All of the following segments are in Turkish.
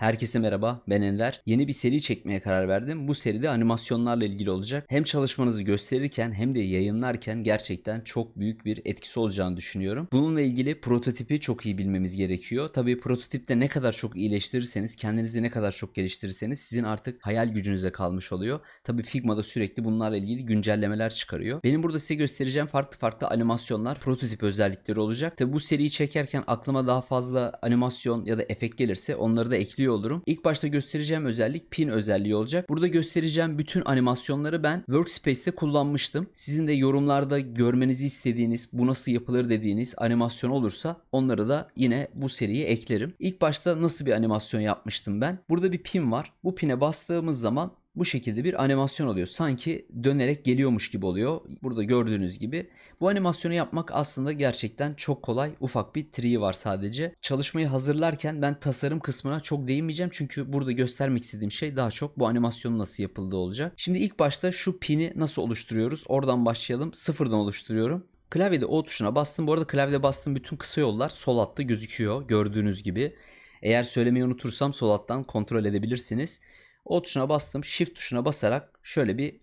Herkese merhaba, ben Ender. Yeni bir seri çekmeye karar verdim. Bu seride animasyonlarla ilgili olacak. Hem çalışmanızı gösterirken hem de yayınlarken gerçekten çok büyük bir etkisi olacağını düşünüyorum. Bununla ilgili prototipi çok iyi bilmemiz gerekiyor. Tabii prototipte ne kadar çok iyileştirirseniz, kendinizi ne kadar çok geliştirirseniz sizin artık hayal gücünüze kalmış oluyor. Tabii Figma'da sürekli bunlarla ilgili güncellemeler çıkarıyor. Benim burada size göstereceğim farklı farklı animasyonlar, prototip özellikleri olacak. Tabii bu seriyi çekerken aklıma daha fazla animasyon ya da efekt gelirse onları da ekliyor olurum. İlk başta göstereceğim özellik pin özelliği olacak. Burada göstereceğim bütün animasyonları ben Workspace'te kullanmıştım. Sizin de yorumlarda görmenizi istediğiniz, bu nasıl yapılır dediğiniz animasyon olursa onları da yine bu seriye eklerim. İlk başta nasıl bir animasyon yapmıştım ben? Burada bir pin var. Bu pine bastığımız zaman bu şekilde bir animasyon oluyor. Sanki dönerek geliyormuş gibi oluyor. Burada gördüğünüz gibi. Bu animasyonu yapmak aslında gerçekten çok kolay. Ufak bir triği var sadece. Çalışmayı hazırlarken ben tasarım kısmına çok değinmeyeceğim. Çünkü burada göstermek istediğim şey daha çok bu animasyonun nasıl yapıldığı olacak. Şimdi ilk başta şu pini nasıl oluşturuyoruz? Oradan başlayalım. Sıfırdan oluşturuyorum. Klavyede O tuşuna bastım. Bu arada klavyede bastığım bütün kısa yollar sol altta gözüküyor. Gördüğünüz gibi. Eğer söylemeyi unutursam sol alttan kontrol edebilirsiniz. O tuşuna bastım. Shift tuşuna basarak şöyle bir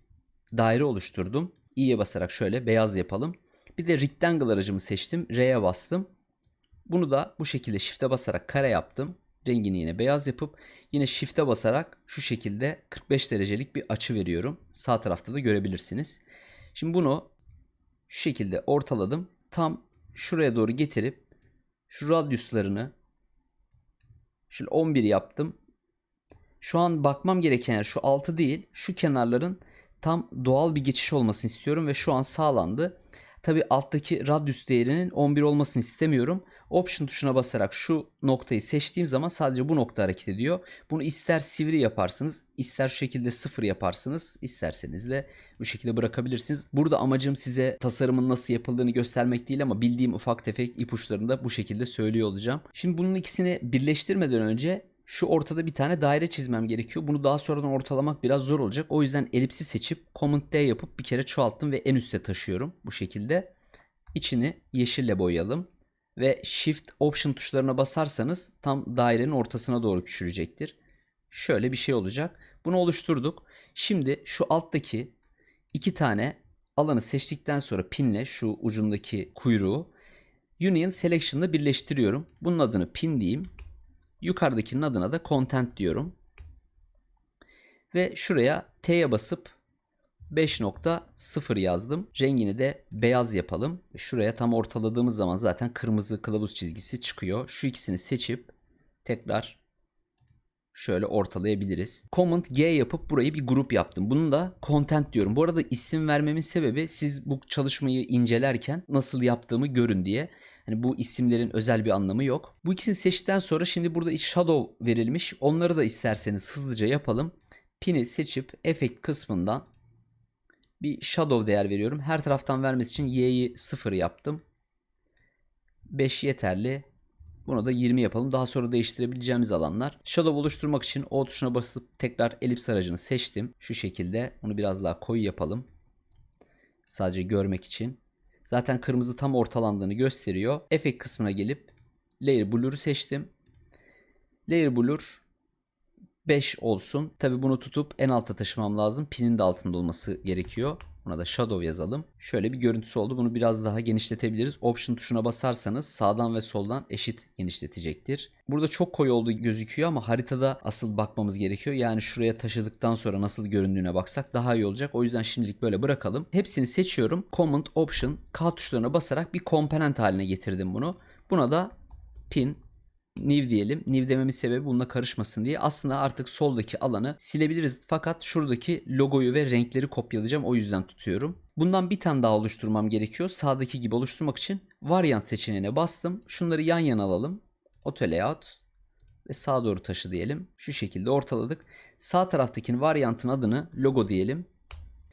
daire oluşturdum. İ'ye basarak şöyle beyaz yapalım. Bir de rectangle aracımı seçtim. R'ye bastım. Bunu da bu şekilde shift'e basarak kare yaptım. Rengini yine beyaz yapıp yine shift'e basarak şu şekilde 45 derecelik bir açı veriyorum. Sağ tarafta da görebilirsiniz. Şimdi bunu şu şekilde ortaladım. Tam şuraya doğru getirip şu radyuslarını şöyle 11 yaptım. Şu an bakmam gereken şu altı değil. Şu kenarların tam doğal bir geçiş olmasını istiyorum ve şu an sağlandı. Tabi alttaki radius değerinin 11 olmasını istemiyorum. Option tuşuna basarak şu noktayı seçtiğim zaman sadece bu nokta hareket ediyor. Bunu ister sivri yaparsınız, ister şu şekilde sıfır yaparsınız, isterseniz de bu şekilde bırakabilirsiniz. Burada amacım size tasarımın nasıl yapıldığını göstermek değil ama bildiğim ufak tefek ipuçlarını da bu şekilde söylüyor olacağım. Şimdi bunun ikisini birleştirmeden önce şu ortada bir tane daire çizmem gerekiyor. Bunu daha sonradan ortalamak biraz zor olacak. O yüzden elipsi seçip Command D yapıp bir kere çoğalttım ve en üste taşıyorum bu şekilde. İçini yeşille boyayalım ve Shift Option tuşlarına basarsanız tam dairenin ortasına doğru küçülecektir. Şöyle bir şey olacak. Bunu oluşturduk. Şimdi şu alttaki iki tane alanı seçtikten sonra pinle şu ucundaki kuyruğu Union Selection'la birleştiriyorum. Bunun adını pin diyeyim. Yukarıdakinin adına da content diyorum. Ve şuraya T'ye basıp 5.0 yazdım. Rengini de beyaz yapalım. Şuraya tam ortaladığımız zaman zaten kırmızı kılavuz çizgisi çıkıyor. Şu ikisini seçip tekrar şöyle ortalayabiliriz. Command G yapıp burayı bir grup yaptım. Bunu da content diyorum. Bu arada isim vermemin sebebi siz bu çalışmayı incelerken nasıl yaptığımı görün diye. Hani bu isimlerin özel bir anlamı yok. Bu ikisini seçtikten sonra şimdi burada shadow verilmiş. Onları da isterseniz hızlıca yapalım. Pin'i seçip efekt kısmından bir shadow değer veriyorum. Her taraftan vermesi için y'yi 0 yaptım. 5 yeterli. Buna da 20 yapalım. Daha sonra değiştirebileceğimiz alanlar. Shadow oluşturmak için O tuşuna basıp tekrar elips aracını seçtim. Şu şekilde. Bunu biraz daha koyu yapalım. Sadece görmek için. Zaten kırmızı tam ortalandığını gösteriyor. Efekt kısmına gelip Layer Blur'u seçtim. Layer Blur 5 olsun. Tabi bunu tutup en alta taşımam lazım. Pinin de altında olması gerekiyor. Buna da shadow yazalım. Şöyle bir görüntüsü oldu. Bunu biraz daha genişletebiliriz. Option tuşuna basarsanız sağdan ve soldan eşit genişletecektir. Burada çok koyu olduğu gözüküyor ama haritada asıl bakmamız gerekiyor. Yani şuraya taşıdıktan sonra nasıl göründüğüne baksak daha iyi olacak. O yüzden şimdilik böyle bırakalım. Hepsini seçiyorum. Command, Option, K tuşlarına basarak bir komponent haline getirdim bunu. Buna da pin, new diyelim. New dememin sebebi bununla karışmasın diye. Aslında artık soldaki alanı silebiliriz. Fakat şuradaki logoyu ve renkleri kopyalayacağım. O yüzden tutuyorum. Bundan bir tane daha oluşturmam gerekiyor. Sağdaki gibi oluşturmak için variant seçeneğine bastım. Şunları yan yana alalım. Auto layout ve sağa doğru taşı diyelim. Şu şekilde ortaladık. Sağ taraftakinin variantın adını logo diyelim.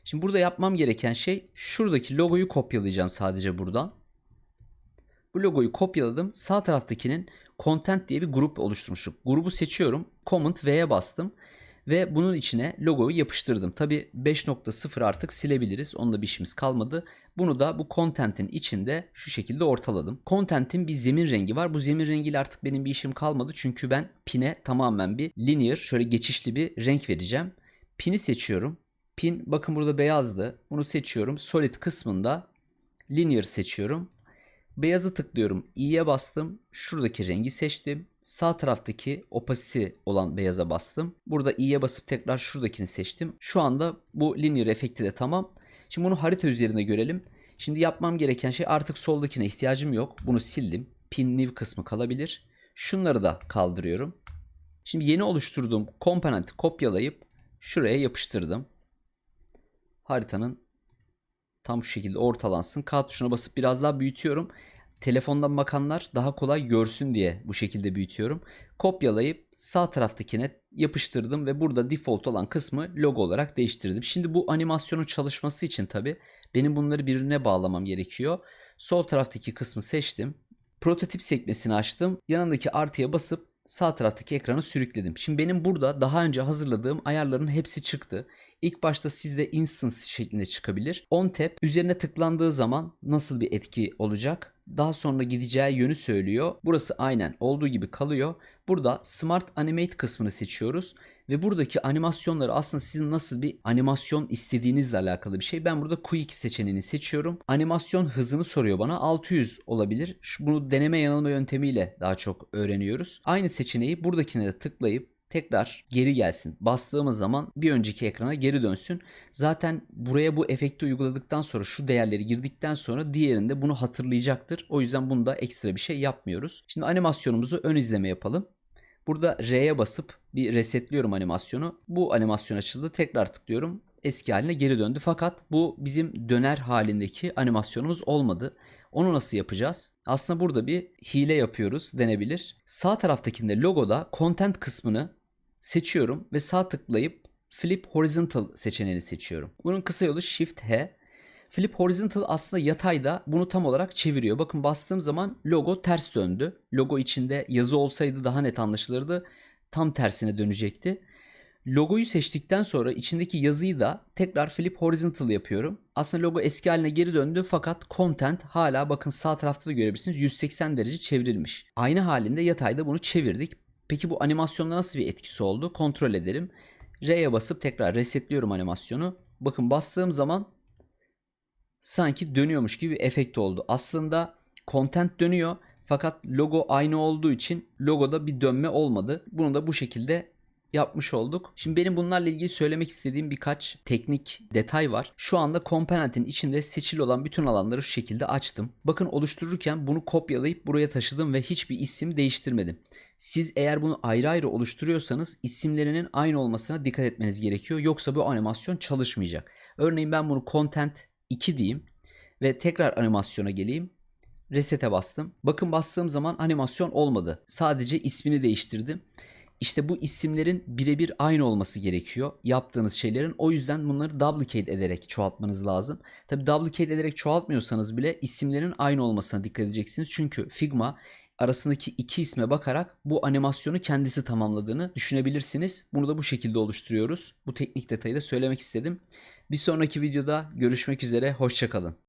Şimdi burada yapmam gereken şey şuradaki logoyu kopyalayacağım sadece buradan. Bu logoyu kopyaladım. Sağ taraftakinin content diye bir grup oluşturmuştuk. Grubu seçiyorum. Command V'ye bastım. Ve bunun içine logoyu yapıştırdım. Tabi 5.0 artık silebiliriz. Onunla bir işimiz kalmadı. Bunu da bu content'in içinde şu şekilde ortaladım. Content'in bir zemin rengi var. Bu zemin rengiyle artık benim bir işim kalmadı. Çünkü ben pin'e tamamen bir linear şöyle geçişli bir renk vereceğim. Pin'i seçiyorum. Pin bakın burada beyazdı. Bunu seçiyorum. Solid kısmında linear seçiyorum. Beyazı tıklıyorum. i'ye bastım. Şuradaki rengi seçtim. Sağ taraftaki opacity olan beyaza bastım. Burada i'ye basıp tekrar şuradakini seçtim. Şu anda bu linear efekti de tamam. Şimdi bunu harita üzerinde görelim. Şimdi yapmam gereken şey artık soldakine ihtiyacım yok. Bunu sildim. Pin new kısmı kalabilir. Şunları da kaldırıyorum. Şimdi yeni oluşturduğum komponenti kopyalayıp şuraya yapıştırdım. Haritanın tam şu şekilde ortalansın. K tuşuna basıp biraz daha büyütüyorum. Telefondan bakanlar daha kolay görsün diye bu şekilde büyütüyorum. Kopyalayıp sağ taraftakine yapıştırdım ve burada default olan kısmı logo olarak değiştirdim. Şimdi bu animasyonun çalışması için tabi benim bunları birbirine bağlamam gerekiyor. Sol taraftaki kısmı seçtim. Prototip sekmesini açtım. Yanındaki artıya basıp sağ taraftaki ekranı sürükledim. Şimdi benim burada daha önce hazırladığım ayarların hepsi çıktı. İlk başta sizde instance şeklinde çıkabilir. On tap üzerine tıklandığı zaman nasıl bir etki olacak? Daha sonra gideceği yönü söylüyor. Burası aynen olduğu gibi kalıyor. Burada Smart Animate kısmını seçiyoruz. Ve buradaki animasyonları aslında sizin nasıl bir animasyon istediğinizle alakalı bir şey. Ben burada Quick seçeneğini seçiyorum. Animasyon hızını soruyor bana. 600 olabilir. Bunu deneme yanılma yöntemiyle daha çok öğreniyoruz. Aynı seçeneği buradakine de tıklayıp tekrar geri gelsin. Bastığımız zaman bir önceki ekrana geri dönsün. Zaten buraya bu efekti uyguladıktan sonra şu değerleri girdikten sonra diğerinde bunu hatırlayacaktır. O yüzden bunda ekstra bir şey yapmıyoruz. Şimdi animasyonumuzu ön izleme yapalım. Burada R'ye basıp bir resetliyorum animasyonu. Bu animasyon açıldı. Tekrar tıklıyorum. Eski haline geri döndü. Fakat bu bizim döner halindeki animasyonumuz olmadı. Onu nasıl yapacağız? Aslında burada bir hile yapıyoruz denebilir. Sağ taraftakinde logoda content kısmını seçiyorum ve sağ tıklayıp Flip Horizontal seçeneğini seçiyorum. Bunun kısa yolu Shift H. Flip Horizontal aslında yatayda bunu tam olarak çeviriyor. Bakın bastığım zaman logo ters döndü. Logo içinde yazı olsaydı daha net anlaşılırdı. Tam tersine dönecekti. Logoyu seçtikten sonra içindeki yazıyı da tekrar flip horizontal yapıyorum. Aslında logo eski haline geri döndü fakat content hala bakın sağ tarafta da görebilirsiniz 180 derece çevrilmiş. Aynı halinde yatayda bunu çevirdik. Peki bu animasyonda nasıl bir etkisi oldu? Kontrol edelim. R'ye basıp tekrar resetliyorum animasyonu. Bakın bastığım zaman sanki dönüyormuş gibi efekt oldu. Aslında content dönüyor fakat logo aynı olduğu için logoda bir dönme olmadı. Bunu da bu şekilde yapmış olduk. Şimdi benim bunlarla ilgili söylemek istediğim birkaç teknik detay var. Şu anda komponentin içinde seçili olan bütün alanları şu şekilde açtım. Bakın oluştururken bunu kopyalayıp buraya taşıdım ve hiçbir isim değiştirmedim. Siz eğer bunu ayrı ayrı oluşturuyorsanız isimlerinin aynı olmasına dikkat etmeniz gerekiyor. Yoksa bu animasyon çalışmayacak. Örneğin ben bunu content 2 diyeyim ve tekrar animasyona geleyim. Reset'e bastım. Bakın bastığım zaman animasyon olmadı. Sadece ismini değiştirdim. İşte bu isimlerin birebir aynı olması gerekiyor yaptığınız şeylerin. O yüzden bunları duplicate ederek çoğaltmanız lazım. Tabi duplicate ederek çoğaltmıyorsanız bile isimlerin aynı olmasına dikkat edeceksiniz. Çünkü Figma arasındaki iki isme bakarak bu animasyonu kendisi tamamladığını düşünebilirsiniz. Bunu da bu şekilde oluşturuyoruz. Bu teknik detayı da söylemek istedim. Bir sonraki videoda görüşmek üzere. Hoşçakalın.